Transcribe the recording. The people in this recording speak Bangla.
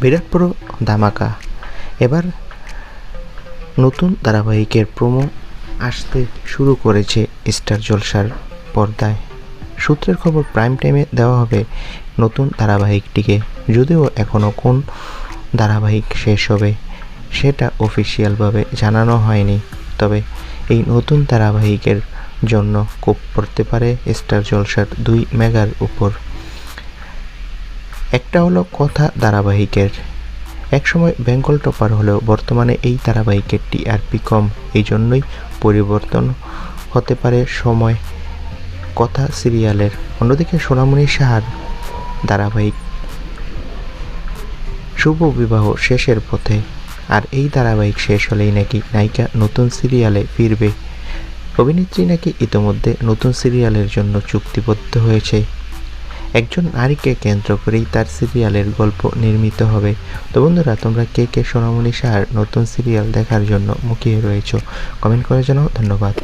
বিরাট বড় ধামাকা। এবার নতুন ধারাবাহিকের প্রোমো আসতে শুরু করেছে স্টার জলসার পর্দায়। সূত্রের খবর প্রাইম টাইমে দেওয়া হবে নতুন ধারাবাহিকটিকে, যদিও এখনও কোন ধারাবাহিক শেষ হবে সেটা অফিসিয়ালভাবে জানানো হয়নি। তবে এই নতুন ধারাবাহিকের জন্য কোপ পড়তে পারে স্টার জলসার দুই মেগার উপর। একটা হলো কথা ধারাবাহিকের। একসময় বেঙ্গল টপার হলেও বর্তমানে এই ধারাবাহিকের টিআরপি কম। এই জন্যই পরিবর্তন হতে পারে সময়। কথা সিরিয়ালের। অন্যদিকে সোনামণি সাহার ধারাবাহিক শুভ বিবাহ শেষের পথে। আর এই ধারাবাহিক শেষ হলেই নাকি নায়িকা নতুন সিরিয়ালে ফিরবে। অভিনেত্রী নাকি ইতোমধ্যে নতুন সিরিয়ালের জন্য চুক্তিবদ্ধ হয়েছে। একজন নারীকে কেন্দ্র করেই তার সিরিয়ালের গল্প নির্মিত হবে। তো বন্ধুরা, তোমরা কে কে সোনামণি সাহার নতুন সিরিয়াল দেখার জন্য মুখিয়ে রয়েছ? কমেন্ট করে জানাও, ধন্যবাদ।